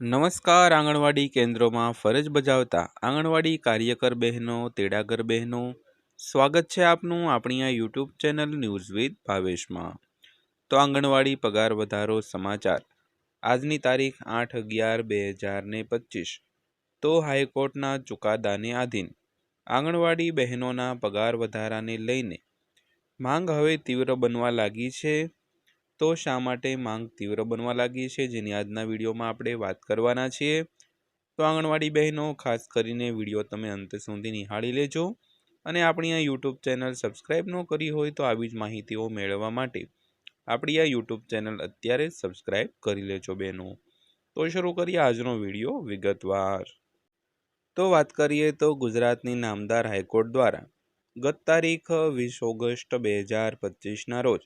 નમસ્કાર, આંગણવાડી કેન્દ્રોમાં ફરજ બજાવતા આંગણવાડી કાર્યકર બહેનો, તેડાગર બહેનો. સ્વાગત છે આપનું આપણી આ યુટ્યુબ ચેનલ ન્યૂઝ વિથ ભાવેશમાં. તો આંગણવાડી પગાર વધારો સમાચાર. આજની તારીખ આઠ અગિયાર બે હજાર ને પચીસ. તો હાઈકોર્ટના ચુકાદાને આધીન આંગણવાડી બહેનોના પગાર વધારાને લઈને માંગ હવે તીવ્ર બનવા લાગી છે. તો શા માટે માંગ તીવ્ર બનવા લાગી છે? જેની આજના વિડીયોમાં આપણે વાત કરવાના છીએ. તો આંગણવાડી બહેનો, ખાસ કરીને વીડિયો તમે અંત સુધી નિહાળી લેજો. અને આપણી આ યુટ્યુબ ચેનલ સબસ્ક્રાઈબ ન કરી હોય તો આવી જ માહિતીઓ મેળવવા માટે આપણી આ યુટ્યુબ ચેનલ અત્યારે સબસ્ક્રાઈબ કરી લેજો બહેનો. તો શરૂ કરીએ આજનો વીડિયો વિગતવાર. તો વાત કરીએ તો ગુજરાતની નામદાર હાઈકોર્ટ દ્વારા ગત તારીખ વીસ ઓગસ્ટ બે હજાર પચીસના રોજ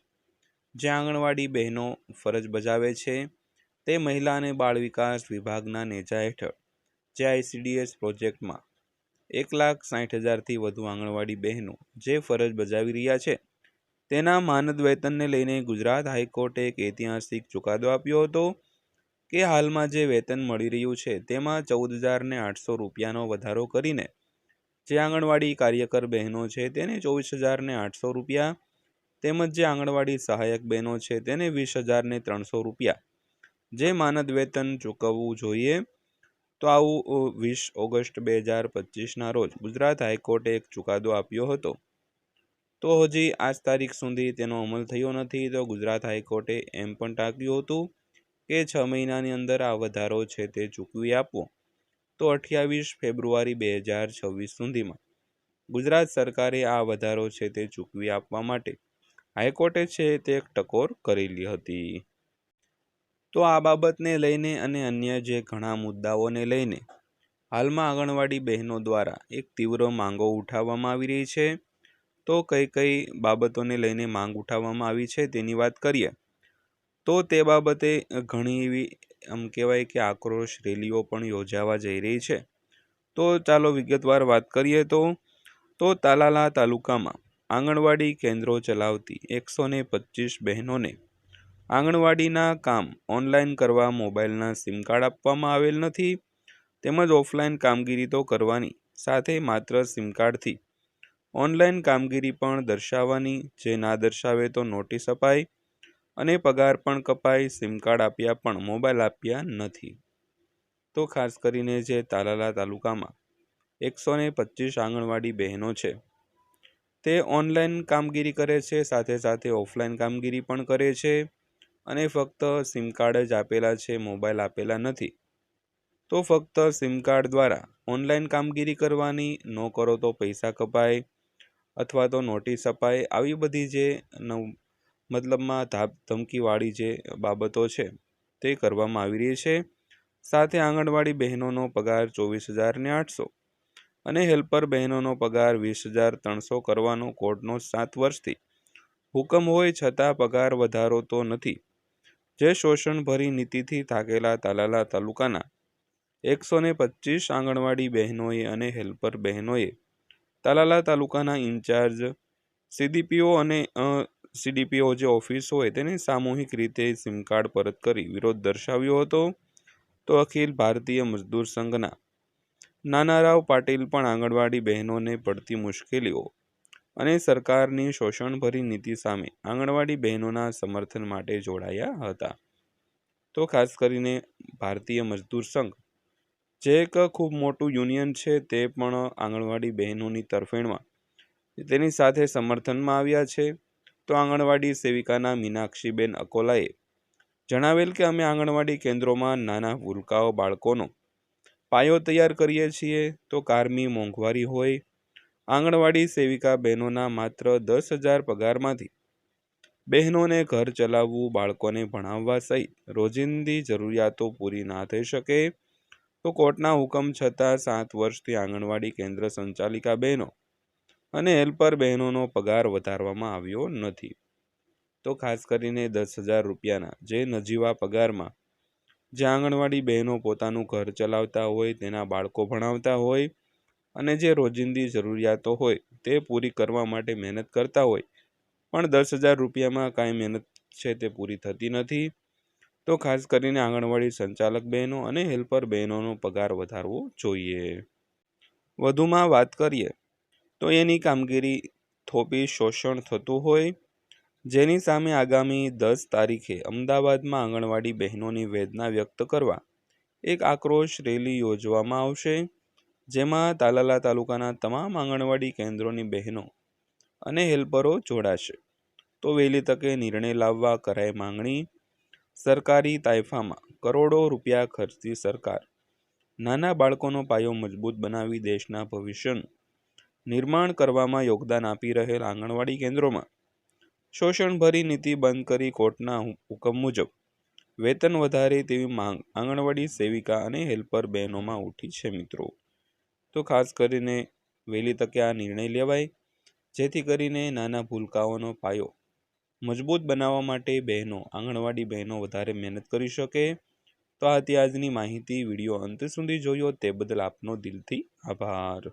જે આંગણવાડી બહેનો ફરજ બજાવે છે, તે મહિલા અને બાળ વિકાસ વિભાગના નેજા હેઠળ જે આઈસીડીએસ પ્રોજેક્ટમાં એક લાખ સાઠ હજારથી વધુ આંગણવાડી બહેનો જે ફરજ બજાવી રહ્યા છે, તેના માનદ વેતનને લઈને ગુજરાત હાઈકોર્ટે એક ઐતિહાસિક ચુકાદો આપ્યો હતો કે હાલમાં જે વેતન મળી રહ્યું છે, તેમાં ચૌદ હજારને આઠસો રૂપિયાનો વધારો કરીને જે આંગણવાડી કાર્યકર બહેનો છે, તેને ચોવીસ હજારને આઠસો રૂપિયા તેમજ જે આંગણવાડી સહાયક બહેનો છે તેને વીસ હજારને ત્રણસો રૂપિયા. જે માનદ વેતન ચૂકવવું જોઈએ તો આવું વીસ ઓગસ્ટ બે હજાર પચીસના રોજ ગુજરાત હાઈકોર્ટે એક ચુકાદો આપ્યો હતો. તો હજી આજ તારીખ સુધી તેનો અમલ થયો નથી તો ગુજરાત હાઈકોર્ટે એમ પણ ટાંક્યું હતું કે છ મહિનાની અંદર આ વધારો છે તે ચૂકવી આપવો. તો અઠ્યાવીસ ફેબ્રુઆરી બે હજાર છવ્વીસ સુધીમાં ગુજરાત સરકારે આ વધારો છે તે ચૂકવી આપવા માટે હાઈકોર્ટે છે તે એક ટકોર કરેલી હતી. તો આ બાબતને લઈને અને અન્ય જે ઘણા મુદ્દાઓને લઈને હાલમાં આંગણવાડી બહેનો દ્વારા એક તીવ્ર માંગો ઉઠાવવામાં આવી રહી છે. તો કઈ કઈ બાબતોને લઈને માંગ ઉઠાવવામાં આવી છે તેની વાત કરીએ. તો તે બાબતે ઘણી એવી આમ કહેવાય કે આક્રોશ રેલીઓ પણ યોજાવા જઈ રહી છે. તો ચાલો વિગતવાર વાત કરીએ તો તો તાલાલા તાલુકામાં આંગણવાડી કેન્દ્રો ચલાવતી એકસો ને પચીસ બહેનોને આંગણવાડીના કામ ઓનલાઈન કરવા મોબાઈલના સિમ કાર્ડ આપવામાં આવેલ નથી, તેમજ ઓફલાઈન કામગીરી તો કરવાની, સાથે માત્ર સિમ કાર્ડથી. ઓનલાઈન કામગીરી પણ દર્શાવવાની, જે ના દર્શાવે તો નોટિસ અપાય, અને પગાર પણ કપાય, સિમ કાર્ડ આપ્યા પણ મોબાઈલ આપ્યા નથી. તો ખાસ કરીને જે તાલાલા તાલુકામાં એકસો ને પચીસ આંગણવાડી બહેનો છે તે ઓનલાઈન કામગીરી કરે છે, સાથે સાથે ઓફલાઈન કામગીરી પણ કરે છે અને ફક્ત સિમ કાર્ડ જ આપેલા છે, મોબાઈલ આપેલા નથી. તો ફક્ત સિમ કાર્ડ દ્વારા ઓનલાઈન કામગીરી કરવાની, ન કરો તો પૈસા કપાય અથવા તો નોટિસ અપાય, આવી બધી જે મતલબમાં ધાપ ધમકીવાળી જે બાબતો છે, તે કરવામાં આવી રહી છે. સાથે આંગણવાડી બહેનોનો પગાર ચોવીસ હજારને આઠસો અને હેલ્પર બહેનોનો પગાર વીસ હજાર ત્રણસો કરવાનો કોર્ટનો સાત વર્ષથી. હુકમ હોય છતાં પગાર વધારો તો નથી. જે શોષણભરી નીતિથી થાકેલા તાલાલા તાલુકાના એકસો ને પચીસ આંગણવાડી બહેનોએ અને હેલ્પર બહેનોએ તાલાલા તાલુકાના ઇન્ચાર્જ, સીડીપીઓ અને સીડીપીઓ જે ઓફિસ હોય તેને સામૂહિક રીતે સિમ કાર્ડ પરત કરી વિરોધ દર્શાવ્યો હતો. તો અખિલ ભારતીય મજદૂર સંઘના નાનારાવ પાટીલ પણ આંગણવાડી બહેનોને પડતી મુશ્કેલીઓ અને સરકારની શોષણભરી નીતિ સામે આંગણવાડી બહેનોના સમર્થન માટે જોડાયા હતા. તો ખાસ કરીને ભારતીય મજદૂર સંઘ, જે એક ખૂબ મોટું યુનિયન છે, તે પણ આંગણવાડી બહેનોની તરફેણમાં તેની સાથે સમર્થનમાં આવ્યા છે. તો આંગણવાડી સેવિકાના મીનાક્ષીબેન અકોલાએ જણાવેલ કે અમે આંગણવાડી કેન્દ્રોમાં નાના ભૂલકાઓ બાળકોનો પાયો તૈયાર કરીએ છીએ તો કારમી મોંઘવારી હોય. આંગણવાડી સેવિકા બહેનોના માત્ર દસ હજાર પગારમાંથી બહેનોને ઘર ચલાવવું, બાળકોને ભણાવવા સહિત રોજિંદી જરૂરિયાતો પૂરી ના થઈ શકે તો કોર્ટના હુકમ છતાં સાત વર્ષથી આંગણવાડી કેન્દ્ર સંચાલિકા બહેનો અને હેલ્પર બહેનોનો પગાર વધારવામાં આવ્યો નથી. તો ખાસ કરીને દસ હજાર રૂપિયાના જે નજીવા પગારમાં જે આંગણવાડી બહેનો પોતાનું ઘર ચલાવતા હોય, તેના બાળકો ભણાવતા હોય અને જે રોજિંદી જરૂરિયાતો હોય તે પૂરી કરવા માટે મહેનત કરતા હોય. પણ દસ હજાર રૂપિયામાં કાંઈ મહેનત છે તે પૂરી થતી નથી. તો ખાસ કરીને આંગણવાડી સંચાલક બહેનો અને હેલ્પર બહેનોનો પગાર વધારવો જોઈએ. વધુમાં વાત કરીએ તો એની કામગીરી થોપી શોષણ થતું હોય જેની સામે આગામી દસ તારીખે અમદાવાદમાં આંગણવાડી બહેનોની વેદના વ્યક્ત કરવા એક આક્રોશ રેલી યોજવામાં આવશે, જેમાં તાલાલા તાલુકાના તમામ આંગણવાડી કેન્દ્રોની બહેનો અને હેલ્પરો જોડાશે. તો વહેલી તકે નિર્ણય લાવવા કરાય માંગણી સરકારી તાઇફામાં કરોડો રૂપિયા ખર્ચતી સરકાર નાના બાળકોનો પાયો મજબૂત બનાવી દેશના ભવિષ્યનું નિર્માણ કરવામાં યોગદાન આપી રહેલ આંગણવાડી કેન્દ્રોમાં શોષણભરી નીતિ બંધ કરી કોર્ટના હુકમ મુજબ. વેતન વધારે તેવી માંગ આંગણવાડી સેવિકા અને હેલ્પર બહેનોમાં ઉઠી છે મિત્રો. તો ખાસ કરીને વહેલી તકે આ નિર્ણય લેવાય, જેથી કરીને નાના ભૂલકાઓનો પાયો મજબૂત બનાવવા માટે બહેનો, આંગણવાડી બહેનો વધારે મહેનત કરી શકે. તો આ આજની માહિતી, વીડિયો અંત સુધી જોયો તે બદલ આપનો દિલથી આભાર.